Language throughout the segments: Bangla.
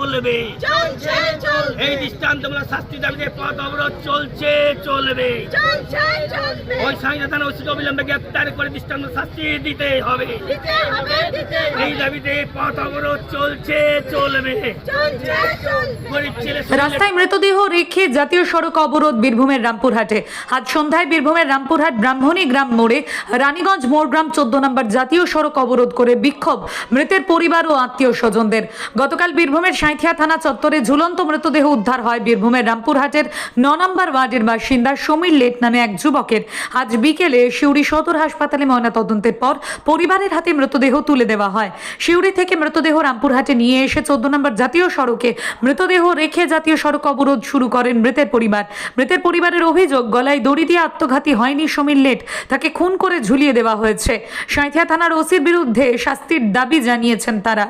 চলবে। চলছে চলবে। এই দৃষ্টান্তমূলক শাস্তি দাবিতে পথ অবরোধ চলছে চলবে। চলছে চলবে। ওই সাংবিধান অবিলম্বে গ্রেপ্তার করে দৃষ্টান্ত শাস্তি দিতে হবে। দিতে হবে দিতে এই দাবিতে পথ অবরোধ চলছে চলবে। চলছে চলবে। গরিব ছেলে রাস্তায় মৃতদেহ রেখে জাতীয় সড়ক অবরোধ বীরভূমের রামপুরহাটে। আজ সন্ধ্যায় বীরভূমের রামপুরহাট ব্রাহ্মণী গ্রাম মোড়ে রানীগঞ্জ মোড় গ্রাম চোদ্দ নম্বর জাতীয় সড়ক অবরোধ করে বিক্ষোভ মৃতের পরিবার ও আত্মীয় স্বজনদের। গতকাল বীরভূমের সাঁথিয়া থানা চত্বরে ঝুলন্ত মৃতদেহ উদ্ধার হয়। বীরভূমের রামপুরহাটের ন নম্বর ওয়ার্ডের বাসিন্দা সমীর লেট নামে এক যুবকের। আজ বিকেলে শিউরি সদর হাসপাতালে ময়নাতদন্তের পর পরিবারের হাতে মৃতদেহ তুলে দেওয়া হয়। শিউরি থেকে মৃতদেহ রামপুরহাটে নিয়ে এসে চোদ্দ নম্বর জাতীয় সড়কে মৃতদেহ রেখে জাতীয় সড়ক অবরোধ শুরু করেন মৃতের পরিবার। মৃতের পরিবারের অভিযোগ, গলায় দড়ি দিয়ে আত্মঘাতী হয়নি সমীর লেট তাকে খুন করে ঝুলিয়ে দেওয়া হয়েছে। সাঁথিয়া থানার ওসির বিরুদ্ধে শাস্তির দাবি জানিয়েছেন তারা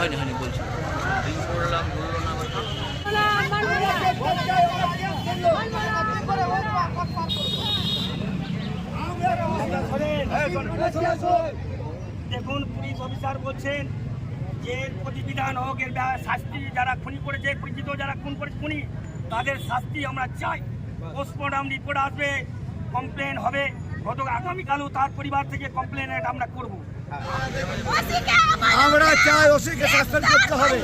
হয়নি হয়নি বলছি করলাম বলল না আমার দেখুন, পুলিশ অফিসার বলছেন যে প্রতিবিধান হোক, এর শাস্তি যারা খুনি করেছে, পরিচিত যারা খুন করেছে, খুনি, তাদের শাস্তি আমরা চাই। পোস্টমর্টম রিপোর্ট আসবে কমপ্লেন হবে। গত আগামীকালও তার পরিবার থেকে কমপ্লেন আমরা করব। আমরা চাই ওসিকে সাসপেন্ড করতে হবে।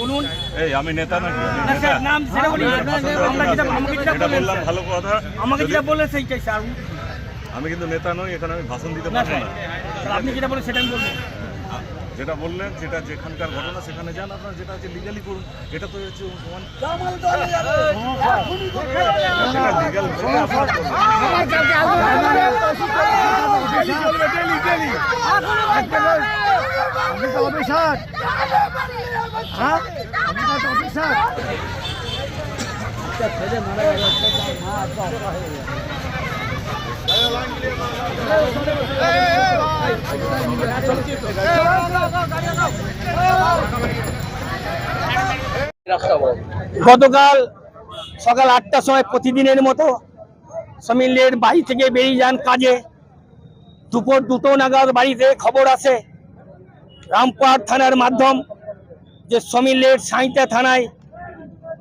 বলুন। এই আমি নেতা নাকি না, নাম সেটা বলি। আমি আমরা যেটা- আমাকে যেটা বললেন, বললাম ভালো কথা। আমাকে যেটা বললেন সেইটাই স্যার। আমি কিন্তু নেতা নই এখানে আমি ভাষণ দিতে পারব না। আপনি যেটা বলেন সেটাই বলব। যেটা বললেন যেটা যেখানকার ঘটনা সেখানে যান আপনারা যেটা আছে লিগালি করুন। এটা তো হচ্ছে লিগাল আপনি তো অফিসার হ্যাঁ আপনি তো অফিসার গতকাল সকাল আটটার সময় প্রতিদিনের মতো সমীলের বাড়ি থেকে বেরিয়ে যান কাজে। দুপুর দুটো নাগাদ বাড়িতে খবর আসে। রামপাট থানার মাধ্যম যে সমীলের সাঁইতা থানায়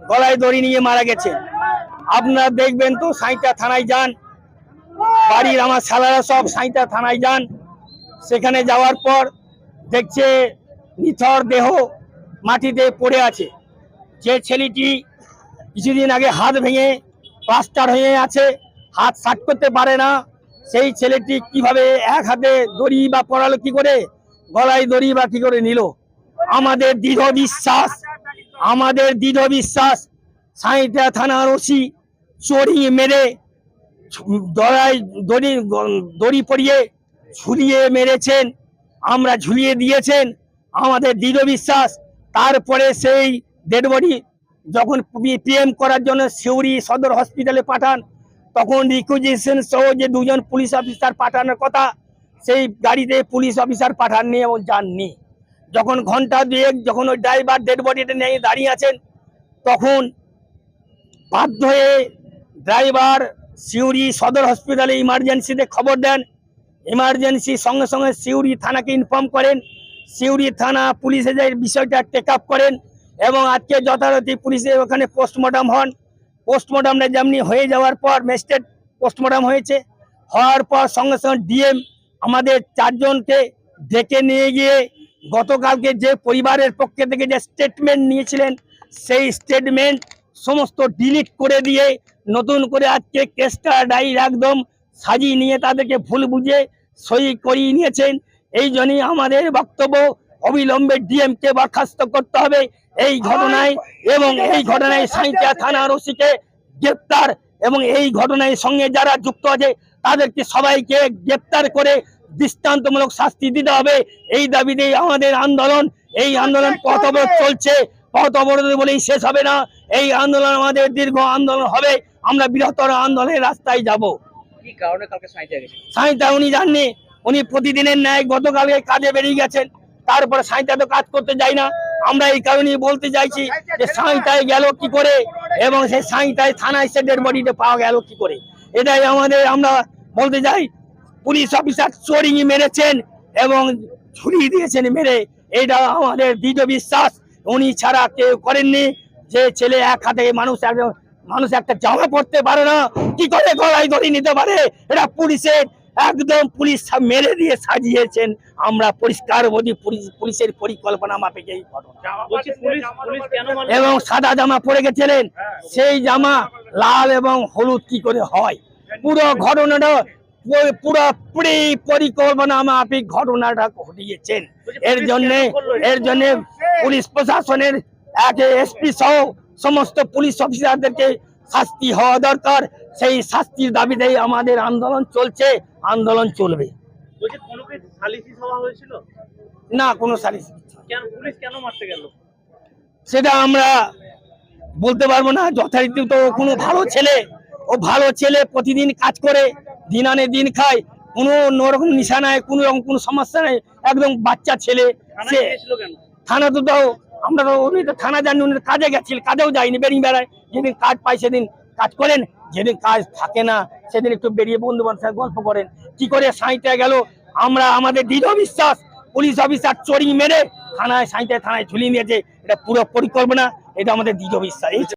গলায় দড়ি নিয়ে মারা গেছে। আপনারা দেখবেন তো, সাঁইতা থানায় যান, বাড়ির আমার সালারা সব সাঁইতা থানায় যান। সেখানে যাওয়ার পর দেখছে নিথর দেহ মাটিতে পড়ে আছে। যে ছেলেটি কিছুদিন আগে হাত ভেঙে প্লাস্টার হয়ে আছে, হাত সাট করতে পারে না। সেই ছেলেটি কীভাবে এক হাতে দড়ি বা পড়ালো কি করে গলায় দড়ি বা কি করে নিল। আমাদের দৃঢ় বিশ্বাস, আমাদের দৃঢ় বিশ্বাস সাঁইতা থানার ওসি চড়ি মেরে দড়াই দড়ি দড়ি পরিয়ে ঝুলিয়ে মেরেছেন, আমরা ঝুলিয়ে দিয়েছেন, আমাদের দৃঢ় বিশ্বাস। তারপরে সেই ডেড বডি যখন পিএম করার জন্য সিউড়ি সদর হসপিটালে পাঠান, তখন রিকুইজিশন সহ যে দুজন পুলিশ অফিসার পাঠানোর কথা সেই গাড়িতে পুলিশ অফিসার পাঠাননি এবং যাননি। যখন ঘণ্টা দুয়েক যখন ওই ড্রাইভার ডেড বডিটা নিয়ে দাঁড়িয়ে আছেন, তখন বাধ্য হয়ে ড্রাইভার সিউড়ি সদর হসপিটালে ইমার্জেন্সিতে খবর দেন। ইমার্জেন্সি সঙ্গে সঙ্গে সিউড়ি থানাকে ইনফর্ম করেন। সিউড়ি থানা পুলিশে যে বিষয়টা টেক আপ করেন এবং আজকে যথারীতি পুলিশে ওখানে পোস্টমর্টম হন। পোস্টমর্টমটা যেমনি হয়ে যাওয়ার পর ম্যাজিস্ট্রেট পোস্টমর্টম হয়েছে। হওয়ার পর সঙ্গে সঙ্গে ডিএম আমাদের চারজনকে ডেকে নিয়ে গিয়ে গতকালকে যে পরিবারের পক্ষে থেকে যে স্টেটমেন্ট নিয়েছিলেন সেই স্টেটমেন্ট সমস্ত ডিলিট করে দিয়ে নতুন করে আজকে কেসটা ডাইর একদম সাজিয়ে নিয়ে তাদেরকে ভুল বুঝে সই করিয়ে নিয়েছেন। এই জন্যই আমাদের বক্তব্য অবিলম্বে ডিএমকে বরখাস্ত করতে হবে। এই ঘটনায় এবং এই ঘটনায় সাঁইতিয়া থানার ওসিকে গ্রেপ্তার এবং এই ঘটনায় সঙ্গে যারা যুক্ত আছে তাদেরকে সবাইকে গ্রেপ্তার করে দৃষ্টান্তমূলক শাস্তি দিতে হবে। এই দাবিতেই আমাদের আন্দোলন এই আন্দোলন পথ অবরোধ চলছে। পথ অবরোধ বলেই শেষ হবে না। এই আন্দোলন আমাদের দীর্ঘ আন্দোলন হবে। আমরা বৃহত্তর আন্দোলনের রাস্তায় যাব। সাইতে উনি জাননি। উনি প্রতিদিনের ন্যায় গতকালকে কাজে বেরিয়ে গেছেন। তারপরে সাঁইতা তো কাজ করতে যায় না। আমরা এই কারণেই বলতে চাইছি যে সাঁইটায় গেল কি করে এবং সেই সাঁইটায় থানায় সে ডেড বডিটা পাওয়া গেল কি করে? এটাই আমাদের আমরা বলতে চাই পুলিশ অফিসার চোরিং মেরেছেন এবং ঝুলিয়ে দিয়েছেন মেরে। এটা আমাদের দৃঢ় বিশ্বাস। উনি ছাড়া কেউ করেননি। যে ছেলে এক হাতে মানুষ একজন মানুষ একটা জামা পড়তে পারে না কি করে গলায় ধরে নিতে পারে? এটা পুলিশের একদম পুলিশ মেরে দিয়ে সাজিয়েছেন। আমরা পরিষ্কার বলি পুলিশ পুলিশের পরিকল্পনা মাফিক এই? এবং সাদা জামা পরে গেছিলেন। সেই জামা লাল এবং হলুদ কি করে হয়? পুরো ঘটনাটা পু- পুরো পুরি পরিকল্পনা মাফিক ঘটনাটা ঘটিয়েছেন। এর জন্য এর জন্য পুলিশ প্রশাসনের এক এসপি সহ সমস্ত পুলিশ অফিসারদেরকে শাস্তি হওয়া দরকার। সেই শাস্তির দাবিতেই আমাদের আন্দোলন চলছে আন্দোলন চলবে। না কোনো সালিস সেটা আমরা বলতে পারব না। যথারীতি তো কোনো ভালো ছেলে ও ভালো ছেলে প্রতিদিন কাজ করে। দিন আনে দিন খায় কোনো রকম নিশা নাই কোনো রকম কোনো সমস্যা নাই একদম বাচ্চা ছেলে সে থানা তো তাও আমরা তো উনি তো থানা জানি উনি কাজে গেছিল কাজেও যায়নি বেরিয়ে বেড়ায়। যেদিন কাজ পাই সেদিন কাজ করেন যেদিন কাজ থাকে না সেদিন একটু বেরিয়ে বন্ধু বান্ধব গল্প করেন। কি করে সাঁইতে গেল? আমরা আমাদের দৃঢ় বিশ্বাস পুলিশ অফিসার চড়ি মেরে থানায় সাঁইতে থানায় ঝুলিয়ে নিয়েছে। এটা পুরো পরিকল্পনা এটা আমাদের দৃঢ় বিশ্বাস। এই